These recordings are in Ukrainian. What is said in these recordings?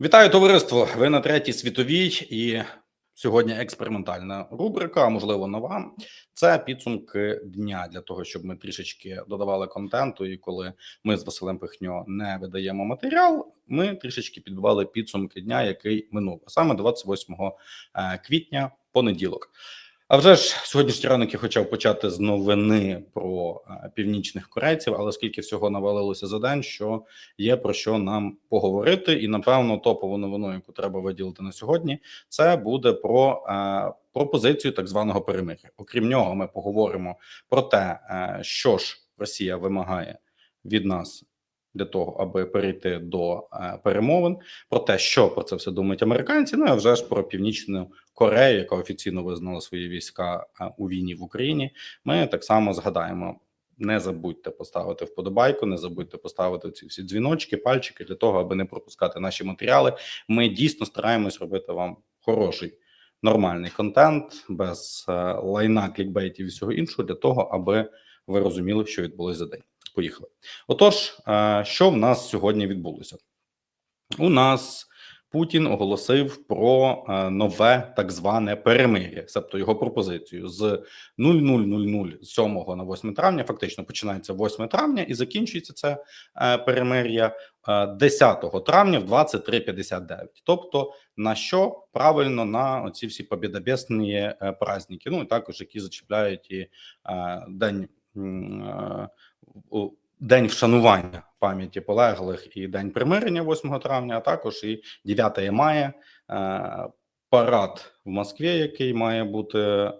Вітаю товариство! Ви на третій світовій і сьогодні експериментальна рубрика, можливо нова. Це підсумки дня для того, щоб ми трішечки додавали контенту. І коли ми з Василем Пихньо не видаємо матеріал, ми трішечки підбивали підсумки дня, який минув, а саме 28 е, квітня, понеділок. А вже ж сьогоднішній ранок я хотів почати з новини про е, північних корейців, але скільки всього навалилося за день, що є про що нам поговорити, і напевно топову новину, яку треба виділити на сьогодні, це буде про е, пропозицію так званого перемир'я. Окрім нього, ми поговоримо про те, е, що ж Росія вимагає від нас. Для того аби перейти до е, перемовин, про те, що про це все думають американці. Ну а вже ж про північну Корею, яка офіційно визнала свої війська е, у війні в Україні. Ми так само згадаємо. Не забудьте поставити вподобайку, не забудьте поставити ці всі дзвіночки, пальчики для того, аби не пропускати наші матеріали. Ми дійсно стараємось робити вам хороший нормальний контент без е, лайна, клікбейтів і всього іншого, для того, аби ви розуміли, що відбулося за день. Поїхали. Отож, е, що в нас сьогодні відбулося? У нас Путін оголосив про е, нове так зване перемир'я, тобто його пропозицію з 00.00 з 7 на 8 травня. Фактично починається 8 травня і закінчується це е, перемир'я е, 10 травня в 23.59. Тобто на що правильно на оці всі побєдобєсні е, праздники, ну і також які зачіпляють і день. День вшанування пам'яті полеглих і день примирення 8 травня, а також і 9 мая, е, парад в Москві, який має бути е,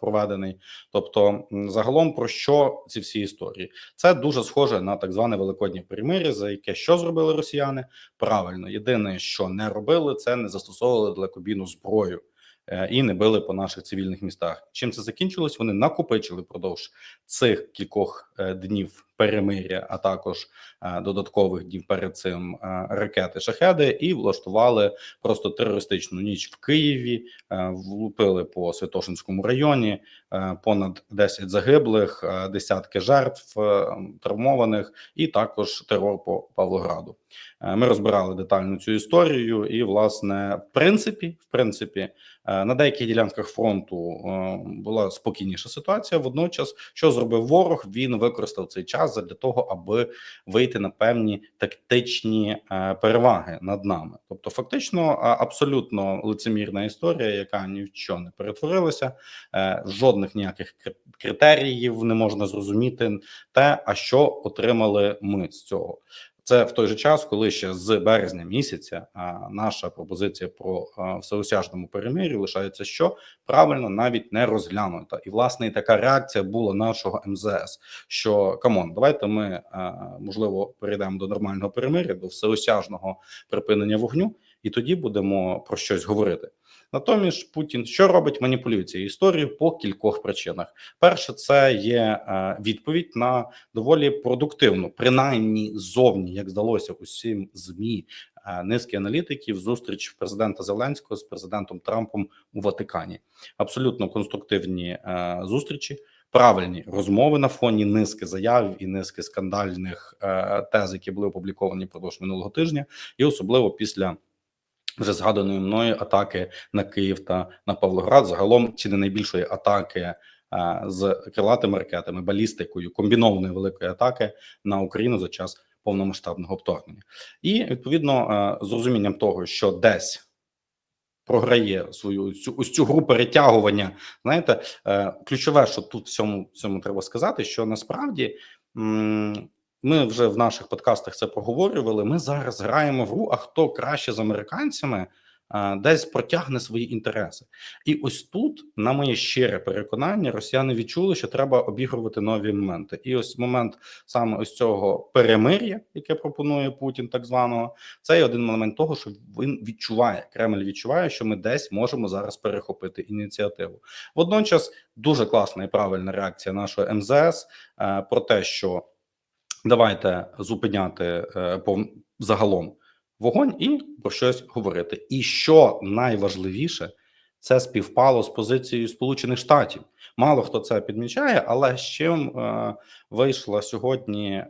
проведений. Тобто, загалом про що ці всі історії? Це дуже схоже на так зване великоднє примир'я, за яке що зробили росіяни? Правильно, єдине, що не робили, це не застосовували далекобійну зброю. Е, І не били по наших цивільних містах. Чим це закінчилось? Вони накопичили впродовж цих кількох е, днів перемиря, а також е, додаткових днів перед цим е, ракети шахеди, і влаштували просто терористичну ніч в Києві. е, Влупили по Святошинському районі понад 10 загиблих, десятки жертв травмованих, і також терор по Павлограду. Ми розбирали детально цю історію, і власне, в принципі, в принципі, на деяких ділянках фронту була спокійніша ситуація. Водночас, що зробив ворог, він використав цей час для того, аби вийти на певні тактичні е, переваги над нами. Тобто, фактично, абсолютно лицемірна історія, яка ні в що не перетворилася. Е, Жодних ніяких кри- критеріїв не можна зрозуміти те, а що отримали ми з цього. Це в той же час, коли ще з березня місяця наша пропозиція про всеосяжному перемир'ю лишається що правильно навіть не розглянута, і власне і така реакція була нашого МЗС. Що камон, давайте ми можливо перейдемо до нормального перемир'я, до всеосяжного припинення вогню, і тоді будемо про щось говорити. Натомість Путін що робить маніпулює цією історією по кількох причинах. Перше, це є е, відповідь на доволі продуктивну, принаймні зовні, як здалося усім змі е, низки аналітиків. Зустріч президента Зеленського з президентом Трампом у Ватикані. Абсолютно конструктивні е, зустрічі. Правильні розмови на фоні низки заяв і низки скандальних е, тез, які були опубліковані впродовж минулого тижня, і особливо після вже згаданої мною атаки на Київ та на Павлоград. Загалом чи не найбільшої атаки е, з крилатими ракетами, балістикою, комбінованої великої атаки на Україну за час повномасштабного вторгнення, і відповідно е, з розумінням того, що десь. Програє свою цю ось цю гру перетягування. Знаєте, е, ключове, що тут всьому цьому треба сказати, що насправді ми вже в наших подкастах це проговорювали. Ми зараз граємо в гру, а хто краще з американцями десь протягне свої інтереси. І ось тут, на моє щире переконання, росіяни відчули, що треба обігрувати нові моменти. І ось момент саме ось цього перемир'я, яке пропонує Путін, так званого, це є один момент того, що він відчуває Кремль відчуває, що ми десь можемо зараз перехопити ініціативу. Водночас дуже класна і правильна реакція нашого МЗС е, про те, що давайте зупиняти е, пов... загалом вогонь і про щось говорити. І що найважливіше, це співпало з позицією Сполучених Штатів. Мало хто це підмічає, але з чим е, вийшла сьогодні е,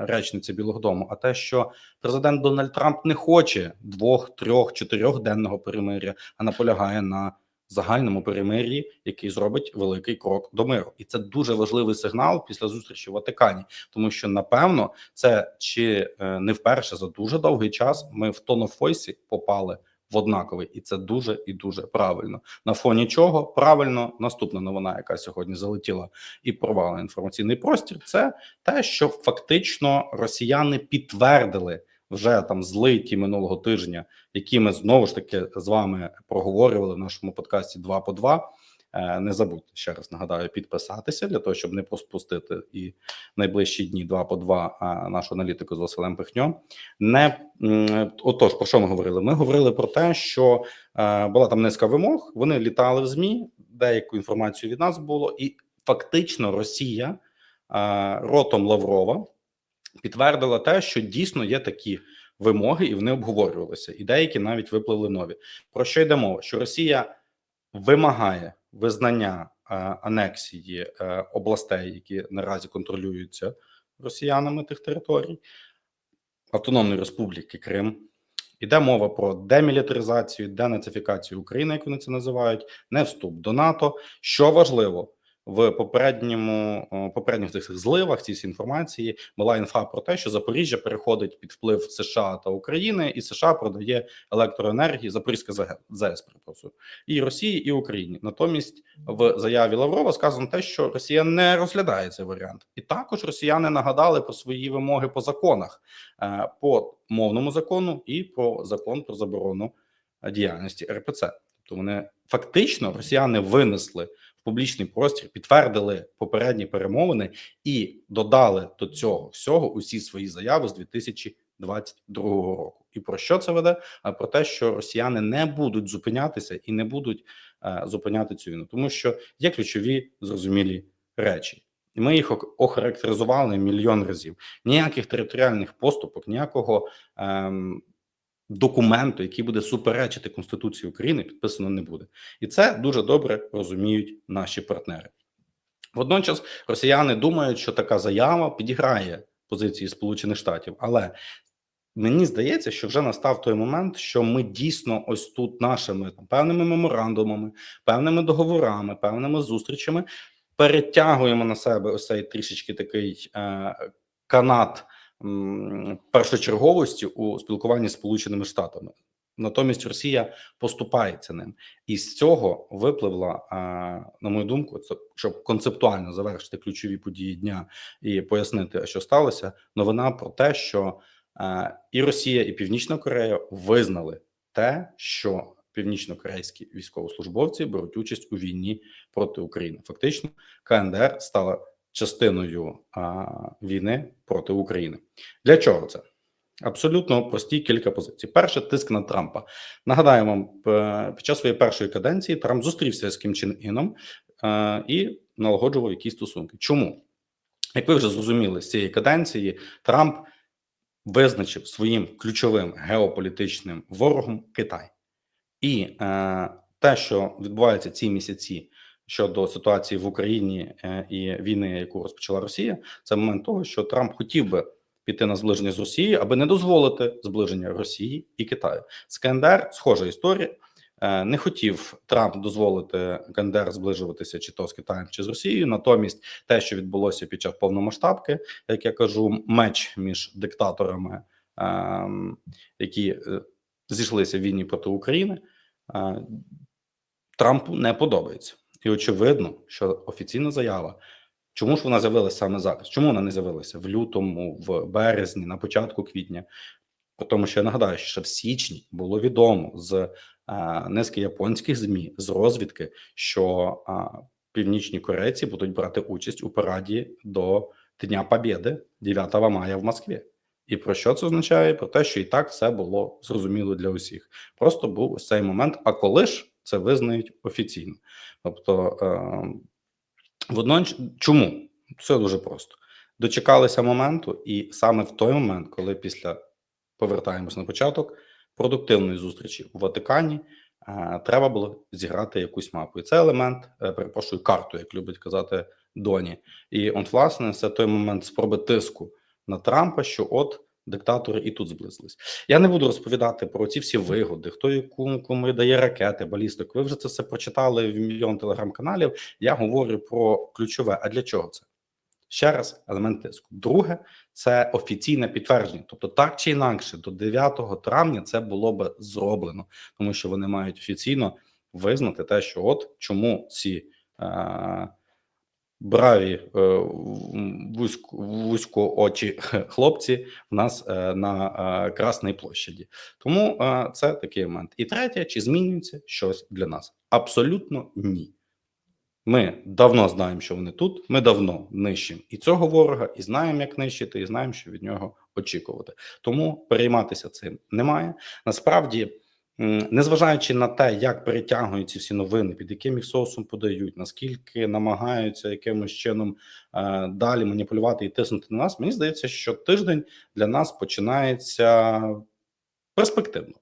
речниця Білого Дому? А те, що президент Дональд Трамп не хоче двох, трьох, чотирьохденного перемиря, а наполягає на загальному перемир'ї, який зробить великий крок до миру, і це дуже важливий сигнал після зустрічі в Ватикані, тому що напевно це чи е, не вперше за дуже довгий час ми в тонофойсі попали в однаковий, і це дуже і дуже правильно. На фоні чого? Правильно наступна новина, яка сьогодні залетіла і порвала інформаційний простір, це те, що фактично росіяни підтвердили вже там злиті минулого тижня, які ми знову ж таки з вами проговорювали в нашому подкасті 2 по 2. Е, Не забудьте ще раз нагадаю підписатися для того, щоб не проспустити і найближчі дні 2 по 2 а, нашу аналітику з Василем Пихньом. Не отож, про що ми говорили? Ми говорили про те, що е, була там низка вимог. Вони літали в змі. Деяку інформацію від нас було, і фактично Росія е, ротом Лаврова підтвердила те, що дійсно є такі вимоги, і вони обговорювалися. І деякі навіть випливли нові. Про що йде мова? Що Росія вимагає визнання е, анексії е, областей, які наразі контролюються росіянами тих територій, Автономної Республіки Крим. Іде мова про демілітаризацію, денацифікацію України, як вони це називають, не вступ до НАТО. Що важливо в попередньому попередніх цих зливах всій інформації була інфа про те, що Запоріжжя переходить під вплив США та України, і США продає електроенергії Запорізька ЗАЕС, перепрошую, і Росії, і Україні. Натомість в заяві Лаврова сказано те, що Росія не розглядає цей варіант, і також росіяни нагадали про свої вимоги по законах, е, по мовному закону і про закон про заборону діяльності РПЦ. Тобто вони фактично росіяни винесли в публічний простір, підтвердили попередні перемовини і додали до цього всього усі свої заяви з 2022 року. І про що це веде? А про те, що росіяни не будуть зупинятися і не будуть е, зупиняти цю війну, тому що є ключові зрозумілі речі. І ми їх охарактеризували мільйон разів. Ніяких територіальних поступок, ніякого ем, документу, який буде суперечити Конституції України, підписано не буде. І це дуже добре розуміють наші партнери. Водночас росіяни думають, що така заява підіграє позиції Сполучених Штатів, але мені здається, що вже настав той момент, що ми дійсно ось тут нашими там, певними меморандумами, певними договорами, певними зустрічами перетягуємо на себе ось цей трішечки такий е, канат першочерговості у спілкуванні з Сполученими Штатами. Натомість Росія поступається ним, і з цього випливла, на мою думку, це щоб концептуально завершити ключові події дня і пояснити, що сталося. Новина про те, що і Росія, і Північна Корея визнали те, що північно-корейські військовослужбовці беруть участь у війні проти України. Фактично, КНДР стала частиною а, війни проти України. Для чого це? Абсолютно прості кілька позицій. Перше, тиск на Трампа. Нагадаю вам, під час своєї першої каденції Трамп зустрівся з Кім Чен Іном е, і налагоджував якісь стосунки. Чому? Як ви вже зрозуміли, з цієї каденції Трамп визначив своїм ключовим геополітичним ворогом Китай. І е, те, що відбувається ці місяці щодо ситуації в Україні е, і війни, яку розпочала Росія, це момент того, що Трамп хотів би піти на зближення з Росією, аби не дозволити зближення Росії і Китаю. З КНДР схожа історія. Е, Не хотів Трамп дозволити КНДР зближуватися чи то з Китаєм, чи з Росією. Натомість, те, що відбулося під час повномасштабки, як я кажу, меч між диктаторами, ем, які е, зійшлися в війні проти України, Трампу не подобається. І очевидно, що офіційна заява. Чому ж вона з'явилася саме зараз? Чому вона не з'явилася в лютому, в березні, на початку квітня? Тому що я нагадаю, що в січні було відомо з е, низки японських змі з розвідки, що е, північні корейці будуть брати участь у параді до Дня Побєди 9 мая в Москві. І про що це означає? Про те, що і так все було зрозуміло для усіх. Просто був ось цей момент. А коли ж це визнають офіційно? Тобто, е, водночас, чому? Все дуже просто. Дочекалися моменту, і саме в той момент, коли після повертаємось на початок продуктивної зустрічі у Ватикані, е, треба було зіграти якусь мапу. І це елемент, е, перепрошую, карту, як любить казати Доні. І от, власне, це той момент спроби тиску на Трампа, що от диктатори і тут зблизились. Я не буду розповідати про ці всі вигоди, хто яку кому дає ракети, балістику. Ви вже це все прочитали в мільйон телеграм-каналів. Я говорю про ключове. А для чого це? Ще раз, елемент тиску. Друге, це офіційне підтвердження. Тобто, так чи інакше, до 9 травня це було би зроблено, тому що вони мають офіційно визнати те, що от чому ці е, браві е, вузько, вузько очі хлопці в нас е, на е, Красній площаді. Тому це такий момент. І третє, чи змінюється щось для нас? Абсолютно ні. Ми давно знаємо, що вони тут. Ми давно нищимо і цього ворога, і знаємо, як нищити, і знаємо, що від нього очікувати. Тому перейматися цим немає. Насправді, незважаючи на те, як перетягують ці всі новини, під яким їх соусом подають, наскільки намагаються якимось чином е, далі маніпулювати і тиснути на нас, мені здається, що тиждень для нас починається перспективно.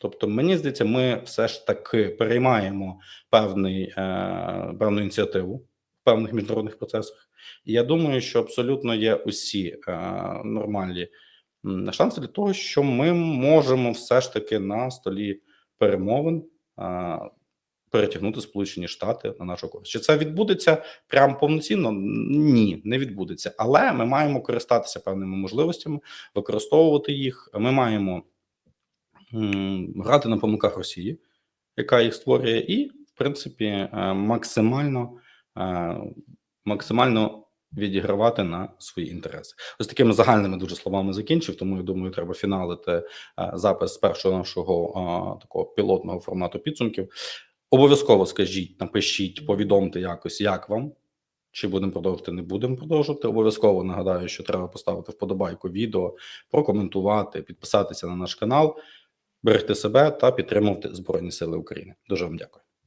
Тобто, мені здається, ми все ж таки переймаємо певний, е, певну ініціативу в певних міжнародних процесах. І я думаю, що абсолютно є усі е, нормальні шанси для того, що ми можемо все ж таки на столі перемовин перетягнути Сполучені Штати на нашу користь. Чи це відбудеться прямо повноцінно? Ні, не відбудеться. Але ми маємо користатися певними можливостями, використовувати їх. Ми маємо грати на помилках Росії, яка їх створює, і в принципі е, максимально, е, максимально відігравати на свої інтереси. Ось такими загальними дуже словами закінчив. Тому я думаю, треба фіналити е, запис першого нашого е, такого пілотного формату підсумків. Обов'язково скажіть, напишіть, повідомте якось, як вам. Чи будемо продовжувати, не будемо продовжувати. Обов'язково нагадаю, що треба поставити вподобайку відео, прокоментувати, підписатися на наш канал, берегти себе та підтримувати Збройні Сили України. Дуже вам дякую.